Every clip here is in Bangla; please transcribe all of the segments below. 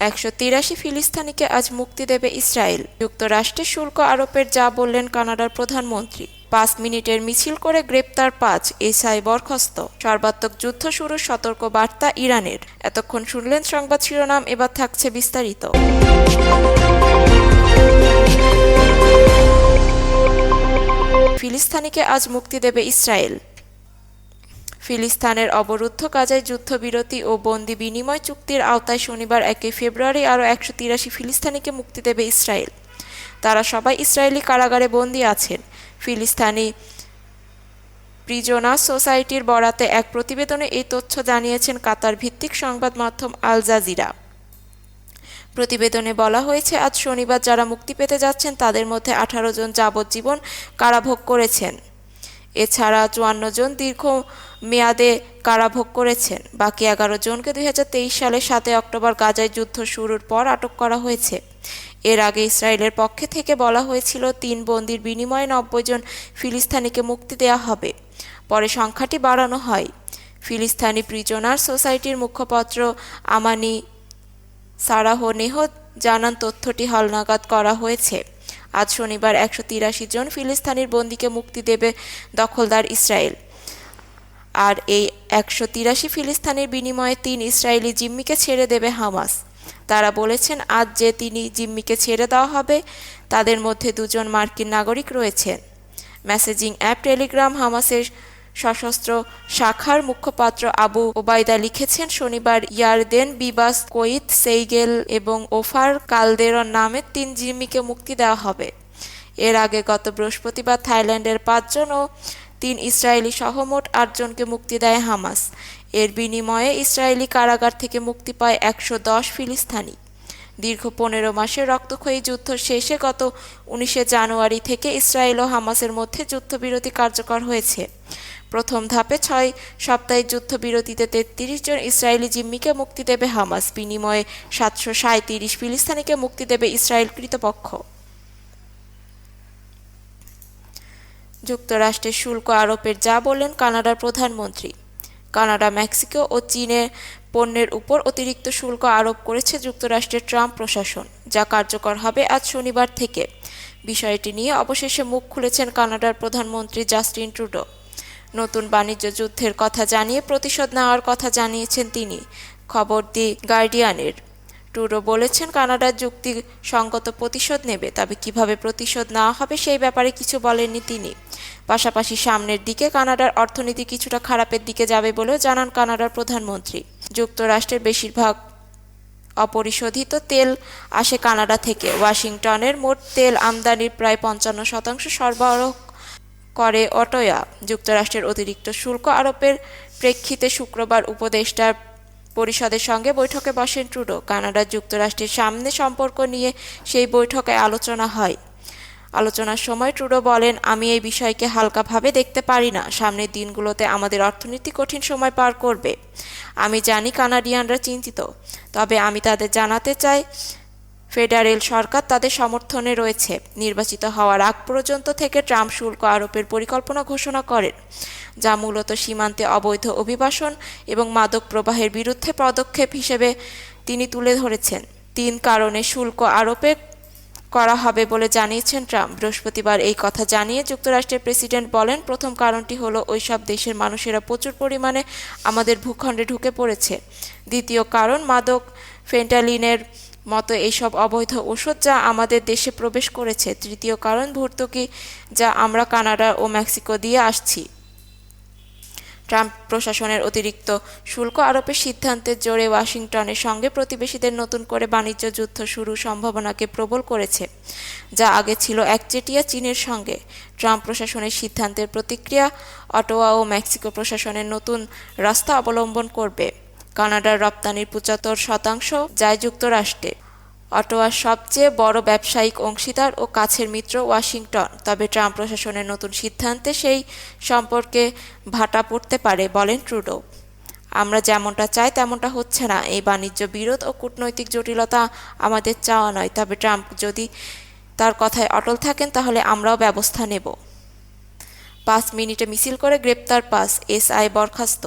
একশো তিরাশি ফিলিস্তানিকে আজ মুক্তি দেবে ইসরায়েল। যুক্তরাষ্ট্রের শুল্ক আরোপের যা বললেন কানাডার প্রধানমন্ত্রী। পাঁচ মিনিটের মিছিল করে গ্রেপ্তার পাঁচ এসআই বরখাস্ত। সর্বাত্মক যুদ্ধ শুরুর সতর্ক বার্তা ইরানের। এতক্ষণ শুনলেন সংবাদ শিরোনাম, এবার থাকছে বিস্তারিত। ফিলিস্তানিকে আজ মুক্তি দেবে ইসরায়েল। ফিলিস্তানের অবরুদ্ধ গাজায় যুদ্ধবিরতি ও বন্দি বিনিময় চুক্তির আওতায় শনিবার একই ফেব্রুয়ারি আরও একশো তিরাশি ফিলিস্তানিকে মুক্তি দেবে ইসরায়েল। তারা সবাই ইসরায়েলি কারাগারে বন্দী আছেন। ফিলিস্তানি প্রিজনার সোসাইটির বরাতে এক প্রতিবেদনে এই তথ্য জানিয়েছেন কাতার ভিত্তিক সংবাদ মাধ্যম আল জাজিরা। প্রতিবেদনে বলা হয়েছে, আজ শনিবার যারা মুক্তি পেতে যাচ্ছেন তাদের মধ্যে আঠারো জন যাবজ্জীবন কারাভোগ করেছেন। এছাড়া চুয়ান্ন জন দীর্ঘ মেয়াদে কারাভোগ করেছেন। বাকি এগারো জনকে দু হাজার তেইশ সালের সাতই অক্টোবর গাজায় যুদ্ধ শুরুর পর আটক করা হয়েছে। এর আগে ইসরায়েলের পক্ষে থেকে বলা হয়েছিল, তিন বন্দির বিনিময়ে নব্বই জন ফিলিস্তানিকে মুক্তি দেওয়া হবে। পরে সংখ্যাটি বাড়ানো হয়। ফিলিস্তানি প্রিজনার সোসাইটির মুখপাত্র আমানি সারাহ নেহ জানান, তথ্যটি হালনাগাদ করা হয়েছে। আজ শনিবার একশো তিরাশি জন ফিলিস্তানির বন্দীকে মুক্তি দেবে দখলদার ইসরায়েল। আর এই একশো তিরাশি ফিলিস্তানির বিনিময়ে তিন ইসরায়েলি জিম্মিকে ছেড়ে দেবে হামাস। তারা বলেছেন, আজ যে তিনি জিম্মিকে ছেড়ে দেওয়া হবে, তাদের মধ্যে দুজন মার্কিন নাগরিক রয়েছেন। মেসেজিং অ্যাপ টেলিগ্রাম হামাসের সশস্ত্র শাখার মুখপাত্র আবু ওবায়দা লিখেছেন শনিবার ইয়ারদেন বিবাস কোইত সেইগেল এবং ওফার কালদেরন নামে তিন জিম্মিকে মুক্তি দেওয়া হবে। এর আগে গত বৃহস্পতিবার থাইল্যান্ডের পাঁচজন ও তিন ইসরায়েলি সহ মোট আটজনকে মুক্তি দেয় হামাস। এর বিনিময়ে ইসরায়েলি কারাগার থেকে মুক্তি পায় একশো দশ ফিলিস্তানি। দীর্ঘ পনেরো মাসের রক্তক্ষয়ী যুদ্ধ শেষে গত উনিশে জানুয়ারি থেকে ইসরায়েল ও হামাসের মধ্যে যুদ্ধবিরতি কার্যকর হয়েছে। প্রথম ধাপে ছয় সপ্তাহের যুদ্ধবিরতিতে তেত্রিশ জন ইসরায়েলি জিম্মিকে মুক্তি দেবে হামাস। বিনিময়ে সাতশো সাঁত্রিশ ফিলিস্তিনিকে মুক্তি দেবে ইসরায়েল কৃতপক্ষ। যুক্তরাষ্ট্রের শুল্ক আরোপের যা বললেন কানাডার প্রধানমন্ত্রী। কানাডা, মেক্সিকো ও চীনে পণ্যের উপর অতিরিক্ত শুল্ক আরোপ করেছে যুক্তরাষ্ট্রের ট্রাম্প প্রশাসন, যা কার্যকর হবে আজ শনিবার থেকে। বিষয়টি নিয়ে অবশেষে মুখ খুলেছেন কানাডার প্রধানমন্ত্রী জাস্টিন ট্রুডো। নতুন বাণিজ্য যুদ্ধের কথা জানিয়ে, প্রতিশোধ নেওয়ার কথা জানিয়েছেন তিনি। খবর দি গার্ডিয়ানের। ট্রুডো বলেছেন, কানাডার যুক্তি সঙ্গত প্রতিশোধ নেবে, তবে কীভাবে প্রতিশোধ নেওয়া হবে সেই ব্যাপারে কিছু বলেননি তিনি। পাশাপাশি সামনের দিকে কানাডার অর্থনীতি কিছুটা খারাপের দিকে যাবে বলেও জানান কানাডার প্রধানমন্ত্রী। যুক্তরাষ্ট্রের বেশিরভাগ অপরিশোধিত তেল আসে কানাডা থেকে। ওয়াশিংটনের মোট তেল আমদানির প্রায় পঞ্চান্ন শতাংশ সরবরাহ করে অটোয়া। যুক্তরাষ্ট্রের অতিরিক্ত শুল্ক আরোপের প্রেক্ষিতে শুক্রবার উপদেষ্টার পরিষদের সঙ্গে বৈঠকে বসেন ট্রুডো। কানাডা যুক্তরাষ্ট্রের সামনে সম্পর্ক নিয়ে সেই বৈঠকে আলোচনা হয়। আলোচনার সময় ট্রুডো বলেন, আমি এই বিষয়কে হালকাভাবে দেখতে পারি না। সামনের দিনগুলোতে আমাদের অর্থনীতি কঠিন সময় পার করবে। আমি জানি কানাডিয়ানরা চিন্তিত। তবে আমি তাদের জানাতে চাই ফেডারেল সরকার তাদের সমর্থনে রয়েছে। নির্বাচিত হওয়ার আগ পর্যন্ত থেকে ট্রাম্প শুল্ক আরোপের পরিকল্পনা ঘোষণা করেন, যা মূলত সীমান্তে অবৈধ অভিবাসন এবং মাদক প্রবাহের বিরুদ্ধে পদক্ষেপ হিসেবে তিনি তুলে ধরেছেন। তিন কারণে শুল্ক আরোপে করা হবে বলে জানিয়েছেন ট্রাম্প। বৃহস্পতিবার এই কথা জানিয়ে যুক্তরাষ্ট্রের প্রেসিডেন্ট বলেন, প্রথম কারণটি হলো ওইসব দেশের মানুষেরা প্রচুর পরিমাণে আমাদের ভূখণ্ডে ঢুকে পড়েছে। দ্বিতীয় কারণ, মাদক ফেন্টালিনের মতো এইসব অবৈধ ওষুধ যা আমাদের দেশে প্রবেশ করেছে। তৃতীয় কারণ ভর্তুকি যা আমরা কানাডা ও মেক্সিকো দিয়ে আসছি। ট্রাম্প প্রশাসনের অতিরিক্ত শুল্ক আরোপের সিদ্ধান্তের জোরে ওয়াশিংটনের সঙ্গে প্রতিবেশীদের নতুন করে বাণিজ্য যুদ্ধ শুরু সম্ভাবনাকে প্রবল করেছে, যা আগে ছিল একচেটিয়া চীনের সঙ্গে। ট্রাম্প প্রশাসনের সিদ্ধান্তের প্রতিক্রিয়া অটোয়া ও মেক্সিকো প্রশাসনের নতুন রাস্তা অবলম্বন করবে। কানাডার রপ্তানির পঁচাত্তর শতাংশ যায় যুক্তরাষ্ট্রে অটোয়ার সবচেয়ে বড় ব্যবসায়িক অংশীদার ও কাছের মিত্র ওয়াশিংটন। তবে ট্রাম্প প্রশাসনের নতুন সিদ্ধান্তে সেই সম্পর্কে ভাটা পড়তে পারে বলেন ট্রুডো। আমরা যেমনটা চাই, তেমনটা হচ্ছে না। এই বাণিজ্য বিরোধ ও কূটনৈতিক জটিলতা আমাদের চাওয়া নয়। তবে ট্রাম্প যদি তার কথায় অটল থাকেন, তাহলে আমরাও ব্যবস্থা নেব। পাঁচ মিনিটে মিছিল করে গ্রেপ্তার পাস এসআই বরখাস্ত।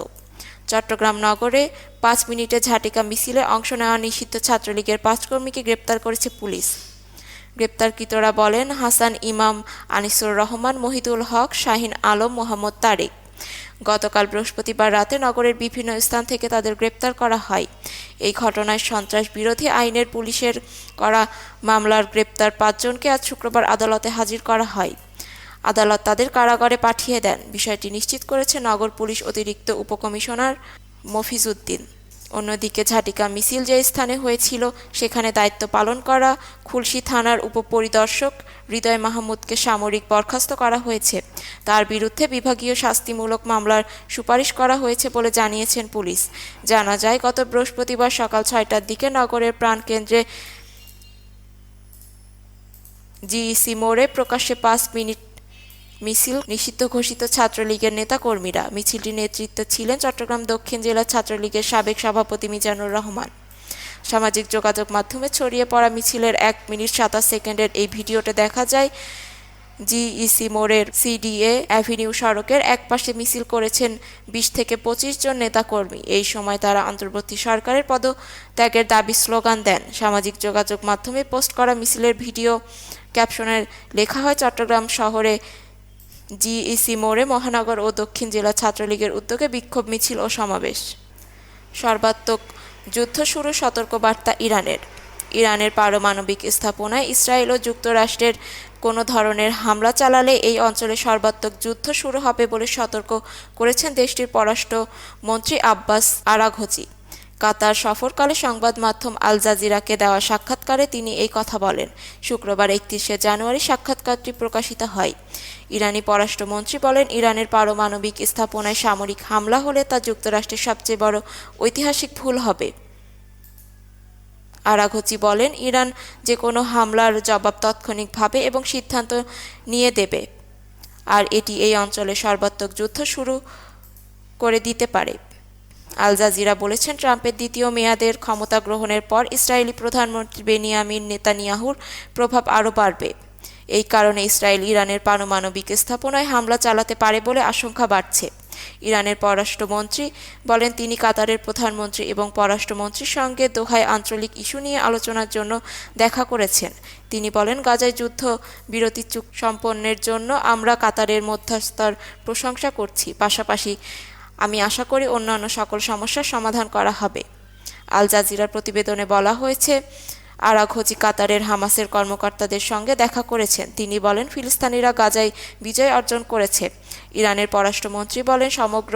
চট্টগ্রাম নগরে পাঁচ মিনিটে ঝাটিকা মিছিলে অংশ নেওয়া নিষিদ্ধ ছাত্রলীগের পাঁচ কর্মীকে গ্রেপ্তার করেছে পুলিশ। গ্রেপ্তারকৃতরা বলেন, হাসান ইমাম আনিসুর রহমান, মহিদুল হক, শাহিন আলম, মোহাম্মদ তারেক। গতকাল বৃহস্পতিবার রাতে নগরের বিভিন্ন স্থান থেকে তাদের গ্রেপ্তার করা হয়। এই ঘটনায় সন্ত্রাস বিরোধী আইনের পুলিশের করা মামলার গ্রেপ্তার পাঁচজনকে আজ শুক্রবার আদালতে হাজির করা হয়। আদালত তাদের কারাগারে পাঠিয়ে দেন। বিষয়টি নিশ্চিত করেছে নগর পুলিশ অতিরিক্ত উপকমিশনার মফিজউদ্দিন। অন্যদিকে ঝাটিকা মিছিল যে স্থানে হয়েছিল, সেখানে দায়িত্ব পালন করা খুলশী থানার উপপরিদর্শক হৃদয় মাহমুদকে সামরিক বরখাস্ত করা হয়েছে। তার বিরুদ্ধে বিভাগীয় শাস্তিমূলক মামলার সুপারিশ করা হয়েছে বলে জানিয়েছেন পুলিশ। জানা যায়, গত বৃহস্পতিবার সকাল ছয়টার দিকে নগরের প্রাণকেন্দ্রে জিইসি মোড়ে প্রকাশ্যে পাঁচ মিনিট মিছিল নিষিদ্ধ ঘোষিত ছাত্রলীগের নেতাকর্মীরা মিছিলটির নেতৃত্বে ছিলেন চট্টগ্রাম দক্ষিণ জেলা ছাত্রলীগের সাবেক সভাপতি মিজানুর রহমান। সামাজিক যোগাযোগ মাধ্যমে ছড়িয়ে পড়া মিছিলের এক মিনিট সাতাশ সেকেন্ডের এই ভিডিওতে দেখা যায়, জিইসি মোড়ের সিডিএ অ্যাভিনিউ সড়কের একপাশে মিছিল করেছেন বিশ থেকে পঁচিশ জন নেতাকর্মী। এই সময় তারা অন্তর্বর্তী সরকারের পদত্যাগের দাবি স্লোগান দেন। সামাজিক যোগাযোগ মাধ্যমে পোস্ট করা মিছিলের ভিডিও ক্যাপশনের লেখা হয়, চট্টগ্রাম শহরে জিইসি মোড়ে মহানগর ও দক্ষিণ জেলা ছাত্রলীগের উদ্যোগে বিক্ষোভ, মিছিল ও সমাবেশ। সর্বাত্মক যুদ্ধ শুরু সতর্কবার্তা ইরানের। ইরানের পারমাণবিক স্থাপনায় ইসরায়েল ও যুক্তরাষ্ট্রের কোনো ধরনের হামলা চালালে এই অঞ্চলে সর্বাত্মক যুদ্ধ শুরু হবে বলে সতর্ক করেছেন দেশটির পররাষ্ট্রমন্ত্রী আব্বাস আরাঘচি কাতার সফরকালে সংবাদ মাধ্যম আল জাজিরাকে দেওয়া সাক্ষাৎকারে তিনি এই কথা বলেন। শুক্রবার একত্রিশে জানুয়ারি সাক্ষাৎকারটি প্রকাশিত হয়। ইরানি পররাষ্ট্রমন্ত্রী বলেন, ইরানের পারমাণবিক স্থাপনায় সামরিক হামলা হলে তা যুক্তরাষ্ট্রের সবচেয়ে বড় ঐতিহাসিক ভুল হবে। আরাঘচি বলেন, ইরান যে কোনো হামলার জবাব তাৎক্ষণিকভাবে এবং সিদ্ধান্ত নিয়ে দেবে। আর এটি এই অঞ্চলে সর্বাত্মক যুদ্ধ শুরু করে দিতে পারে। আল জাজিরা বলেছেন, ট্রাম্পের দ্বিতীয় মেয়াদের ক্ষমতা গ্রহণের পর ইসরায়েলি প্রধানমন্ত্রী বেনিয়ামিন নেতানিয়াহুর প্রভাব আরও বাড়বে। এই কারণে ইসরায়েল ইরানের পারমাণবিক স্থাপনায় হামলা চালাতে পারে বলে আশঙ্কা বাড়ছে। ইরানের পররাষ্ট্রমন্ত্রী বলেন, তিনি কাতারের প্রধানমন্ত্রী এবং পররাষ্ট্রমন্ত্রীর সঙ্গে দোহায় আঞ্চলিক ইস্যু নিয়ে আলোচনার জন্য দেখা করেছেন। তিনি বলেন, গাজায় যুদ্ধ বিরতি চুক্তি সম্পন্নের জন্য আমরা কাতারের মধ্যস্থতার প্রশংসা করছি। পাশাপাশি আমি আশা করি অন্যান্য সকল সমস্যার সমাধান করা হবে। আল জাজিরার প্রতিবেদনে বলা হয়েছে আরাঘোজি কাতারের হামাসের কর্মকর্তাদের সঙ্গে দেখা করেছেন। তিনি বলেন, ফিলিস্তানিরা গাজায় বিজয় অর্জন করেছে। ইরানের পররাষ্ট্রমন্ত্রী বলেন, সমগ্র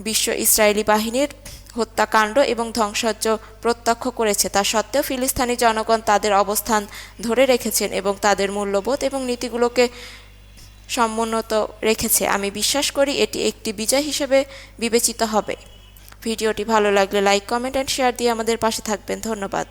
বিশ্ব ইসরায়েলি বাহিনীর হত্যাকাণ্ড এবং ধ্বংসজ্জ প্রত্যক্ষ করেছে। তা সত্ত্বেও ফিলিস্তানি জনগণ তাদের অবস্থান ধরে রেখেছেন এবং তাদের মূল্যবোধ এবং নীতিগুলোকে সমুন্নত রেখেছে। আমি বিশ্বাস করি এটি একটি বিজয় হিসেবে বিবেচিত হবে। ভিডিওটি ভালো লাগলে লাইক, কমেন্ট অ্যান্ড শেয়ার দিয়ে আমাদের পাশে থাকবেন। ধন্যবাদ।